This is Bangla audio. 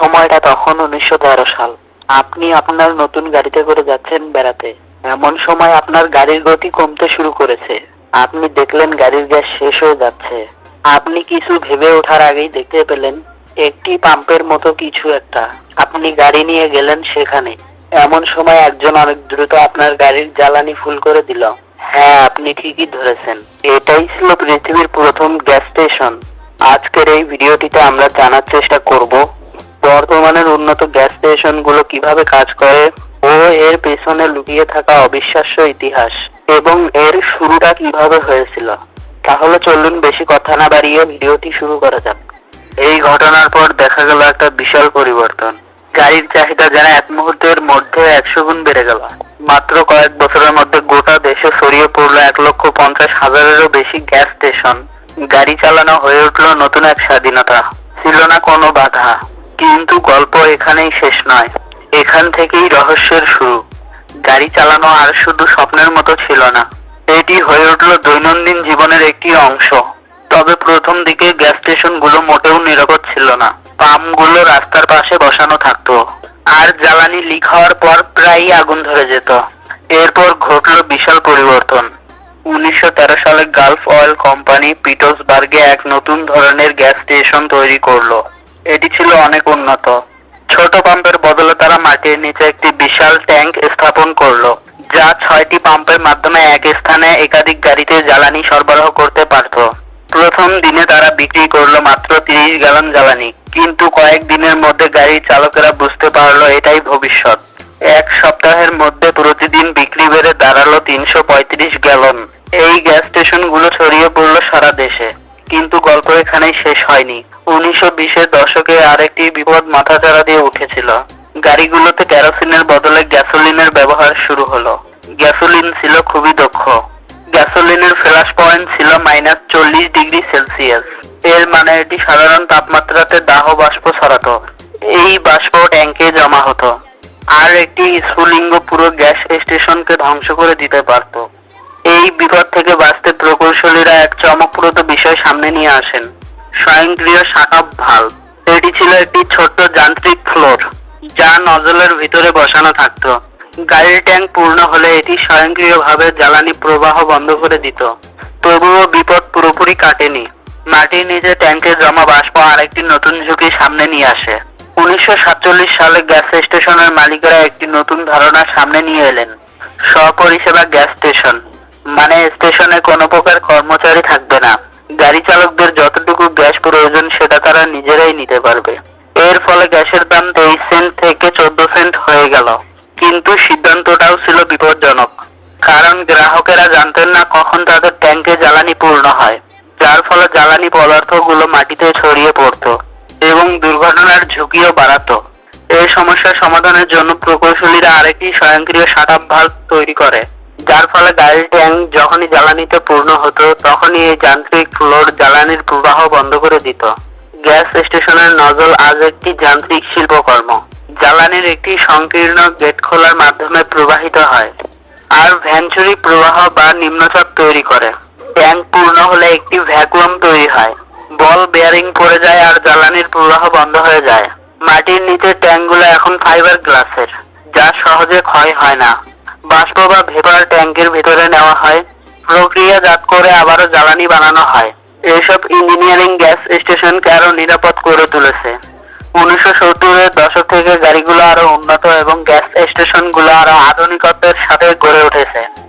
সময়টা তখন উনিশশো তেরো সাল। আপনি আপনার নতুন গাড়িতে করে যাচ্ছেন বেড়াতে। এমন সময় আপনার গাড়ির গতি কমতে শুরু করেছে। আপনি দেখলেন গাড়ির গ্যাস শেষ হয়ে যাচ্ছে। আপনি কিছু ভেবে ওঠার আগেই দেখতে পেলেন, একটি পাম্পের মতো কিছু একটা। আপনি গাড়ি নিয়ে গেলেন সেখানে। এমন সময় একজন অনেক দ্রুত আপনার গাড়ির জ্বালানি ফুল করে দিল। হ্যাঁ আপনি ঠিকই ধরেছেন। এটাই ছিল পৃথিবীর প্রথম গ্যাস স্টেশন। আজকের এই ভিডিওটিতে আমরা জানার চেষ্টা করব বর্তমানের উন্নত গ্যাস স্টেশনগুলো কীভাবে কাজ করে, ও এর পেছনে লুকিয়ে থাকা অবিশ্বাস্য ইতিহাস, এবং এর শুরুটা কীভাবে হয়েছিল? তাহলে চলুন বেশি কথা না বাড়িয়ে ভিডিওটি শুরু করা যাক। এই ঘটনার পর দেখা গেল একটা বিশাল পরিবর্তন। গাড়ির চাহিদা যেন এক মুহূর্তের মধ্যে একশো গুণ বেড়ে গেল। মাত্র কয়েক বছরের মধ্যে গোটা দেশে ছড়িয়ে পড়ল এক লক্ষ পঞ্চাশ হাজারেরও বেশি গ্যাস স্টেশন। গাড়ি চালানো হয়ে উঠল নতুন এক স্বাধীনতা। ছিল না কোনো বাধা। কিন্তু গল্প এখানেই শেষ নয়। এখান থেকেই রহস্যের শুরু। গাড়ি চালানো আর শুধু স্বপ্নের মতো ছিল না। এটি হয়ে উঠল দৈনন্দিন জীবনের একটি অংশ। তবে প্রথম দিকে গ্যাস স্টেশনগুলো মোটেও নিরাপদ ছিল না। পাম্পগুলো রাস্তার পাশে বসানো থাকতো। আর জ্বালানি লিক হওয়ার পর প্রায়ই আগুন ধরে যেত। এরপর ঘটলো বিশাল পরিবর্তন। উনিশশো তেরো সালে গালফ অয়েল কোম্পানি পিটসবার্গে এক নতুন ধরনের গ্যাস স্টেশন তৈরি করল। এটি ছিল অনেক উন্নত। ছোট পাম্পের বদলে তারা মাটির নিচে একটি বিশাল ট্যাঙ্ক স্থাপন করল, যা ছয়টি পাম্পের মাধ্যমে এক স্থানে একাধিক গাড়িতে জ্বালানি সরবরাহ করতে পারত। প্রথম দিনে তারা বিক্রি করল মাত্র তিরিশ গ্যালন জ্বালানি, কিন্তু কয়েক দিনের মধ্যে গাড়ির চালকেরা বুঝতে পারল এটাই ভবিষ্যৎ। এক সপ্তাহের মধ্যে প্রতিদিন বিক্রি বেড়ে দাঁড়াল তিনশো পঁয়ত্রিশ গ্যালন। এই গ্যাস স্টেশনগুলো ছড়িয়ে পড়ল সারা দেশে, কিন্তু গল্প এখানেই শেষ হয়নি। উনিশশো বিশের দশকে আরেকটি বিপদ মাথাচাড়া দিয়ে উঠেছিল। গাড়িগুলোতে কেরোসিনের বদলে গ্যাসোলিনের ব্যবহার শুরু হলো। গ্যাসোলিন ছিল খুবই দক্ষ। গ্যাসোলিনের ফ্ল্যাশ পয়েন্ট ছিল মাইনাস চল্লিশ ডিগ্রি সেলসিয়াস। এর মানে এটি সাধারণ তাপমাত্রাতে দাহ বাষ্প ছড়াতো। এই বাষ্প ট্যাঙ্কে জমা হতো। আর একটি স্ফুলিঙ্গ পুরো গ্যাস স্টেশনকে ধ্বংস করে দিতে পারত। এই বিপদ থেকে বাঁচতে প্রকৌশলীরা এক চমকপ্রদ বিষয় সামনে নিয়ে আসেন। স্বয়ংক্রিয় শাখা ভাল্ব। এটি ছিল একটি ছোট্ট যান্ত্রিক ফ্লোর, যা নজলের ভিতরে বসানো থাকতো। গাড়ির ট্যাঙ্ক পূর্ণ হলে এটি স্বয়ংক্রিয়ভাবে জ্বালানি প্রবাহ বন্ধ করে দিত। তবুও বিপদ পুরোপুরি কাটেনি। মাটির নিচে ট্যাঙ্কে জমা বাষ্প আরেকটি নতুন ঝুঁকি সামনে নিয়ে আসে। উনিশশো সাতচল্লিশ সালে গ্যাস স্টেশনের মালিকেরা একটি নতুন ধারণা সামনে নিয়ে এলেন স্বপরিষেবা গ্যাস স্টেশন। মানে স্টেশনে কোনো প্রকার কর্মচারী থাকবে না। গাড়ি চালকদের যতটুকু গ্যাস প্রয়োজন সেটা তারা নিজেরাই নিতে পারবে। এর ফলে গ্যাসের দাম তেইশ সেন্ট থেকে চোদ্দ সেন্ট হয়ে গেল। কিন্তু সিদ্ধান্তটাও ছিল বিপজ্জনক। কারণ গ্রাহকেরা জানতেন না কখন তাদের ট্যাঙ্কে জ্বালানি পূর্ণ হয়। যার ফলে জ্বালানি পদার্থগুলো মাটিতে ছড়িয়ে পড়তো এবং দুর্ঘটনার ঝুঁকিও বাড়াতো। এই সমস্যার সমাধানের জন্য প্রকৌশলীরা আরেকটি স্বয়ংক্রিয় শাটাপ ভাল্ব তৈরি করে, যার ফলে গাড়ির যখনই জ্বালানিতে পূর্ণ হতো, তখনই এই যান্ত্রিক ফ্লোর জ্বালানির প্রবাহ বন্ধ করে দিত। গ্যাস স্টেশনের নজল আজ একটি যান্ত্রিক শিল্পকর্ম। জ্বালানির একটি সংকীর্ণ গেট খোলার মাধ্যমে প্রবাহিত হয়, আর ভ্যাঞ্চুরি প্রবাহ বা নিম্নচাপ তৈরি করে। ট্যাঙ্ক পূর্ণ হলে একটি ভ্যাকুয়াম তৈরি হয়। বল বেয়ারিং পড়ে যায় আর জ্বালানির প্রবাহ বন্ধ হয়ে যায়। মাটির নিচে ট্যাঙ্কগুলো এখন ফাইবার গ্লাসের যা সহজে ক্ষয় হয় না। বাষ্প বা ভেপার ট্যাঙ্কের ভেতরে নেওয়া হয়। প্রক্রিয়াজাত করে আবারও জ্বালানি বানানো হয়। এইসব ইঞ্জিনিয়ারিং গ্যাস স্টেশনকে আরও নিরাপদ করে তুলেছে। উনিশশো সত্তরের দশক থেকে গাড়িগুলো আরও উন্নত এবং গ্যাস স্টেশনগুলো আরও আধুনিকত্বের সাথে গড়ে উঠেছে।